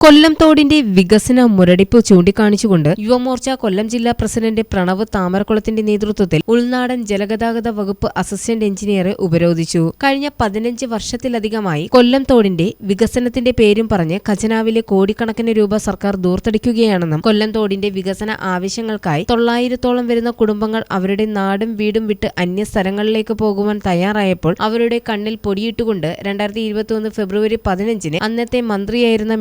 കൊല്ലം തോടിന്റെ വികസന മുരടിപ്പ് ചൂണ്ടിക്കാണിച്ചുകൊണ്ട് യുവമോർച്ച കൊല്ലം ജില്ലാ പ്രസിഡന്റ് പ്രണവ് താമരക്കുളത്തിന്റെ നേതൃത്വത്തിൽ ഉൾനാടൻ ജലഗതാഗത വകുപ്പ് അസിസ്റ്റന്റ് എഞ്ചിനീയറെ ഉപരോധിച്ചു. കഴിഞ്ഞ പതിനഞ്ച് വർഷത്തിലധികമായി കൊല്ലം തോടിന്റെ വികസനത്തിന്റെ പേരും പറഞ്ഞ് ഖജനാവിലെ കോടിക്കണക്കിന് രൂപ സർക്കാർ ദൂർത്തടിക്കുകയാണെന്നും കൊല്ലം തോടിന്റെ വികസന ആവശ്യങ്ങൾക്കായി തൊള്ളായിരത്തോളം വരുന്ന കുടുംബങ്ങൾ അവരുടെ നാടും വീടും വിട്ട് അന്യ സ്ഥലങ്ങളിലേക്ക് പോകുവാൻ തയ്യാറായപ്പോൾ അവരുടെ കണ്ണിൽ പൊടിയിട്ടുകൊണ്ട് രണ്ടായിരത്തി ഫെബ്രുവരി പതിനഞ്ചിന് അന്നത്തെ മന്ത്രിയായിരുന്ന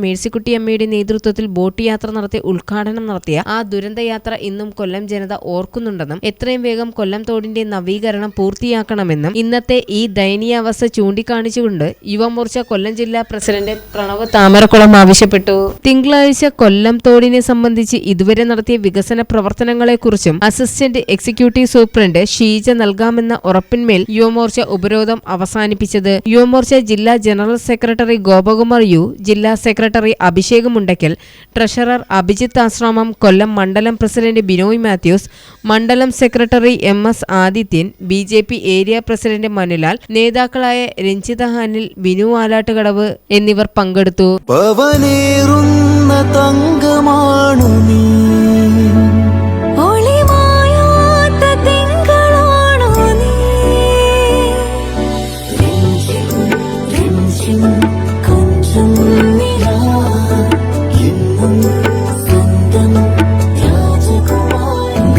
മേഴ്സിക്കുട്ടിയമ്മയുടെ നേതൃത്വത്തിൽ ബോട്ട് യാത്ര നടത്തി ഉദ്ഘാടനം നടത്തിയ ആ ദുരന്തയാത്ര ഇന്നും കൊല്ലം ജനത ഓർക്കുന്നുണ്ടെന്നും എത്രയും വേഗം കൊല്ലം തോടിന്റെ നവീകരണം പൂർത്തിയാക്കണമെന്നും ഇന്നത്തെ ഈ ദയനീയാവസ്ഥ ചൂണ്ടിക്കാണിച്ചുകൊണ്ട് യുവമോർച്ച കൊല്ലം ജില്ലാ പ്രസിഡന്റ് പ്രണവ് താമരക്കുളം ആവശ്യപ്പെട്ടു. തിങ്കളാഴ്ച കൊല്ലം തോടിനെ സംബന്ധിച്ച് ഇതുവരെ നടത്തിയ വികസന പ്രവർത്തനങ്ങളെക്കുറിച്ചും അസിസ്റ്റന്റ് എക്സിക്യൂട്ടീവ് സൂപ്രണ്ട് ഷീജ നൽകാമെന്ന ഉറപ്പിന്മേൽ യുവമോർച്ച ഉപരോധം അവസാനിപ്പിച്ചത്. യുവമോർച്ച ജില്ലാ ജനറൽ സെക്രട്ടറി ഗോപകുമാർ യു ജില്ലാ സെക്രട്ടറി അഭിഷേക് ട്രഷറർ അഭിജിത്ത് ആശ്രാമം കൊല്ലം മണ്ഡലം പ്രസിഡന്റ് ബിനോയ് മാത്യൂസ് മണ്ഡലം secretary M S Adithyan B J P area president Manulal നേതാക്കളായ രഞ്ജിത ഹാനിൽ ബിനു ആലാട്ടുകടവ് എന്നിവർ പങ്കെടുത്തു. പവനേറുന്ന രാജകുമാരി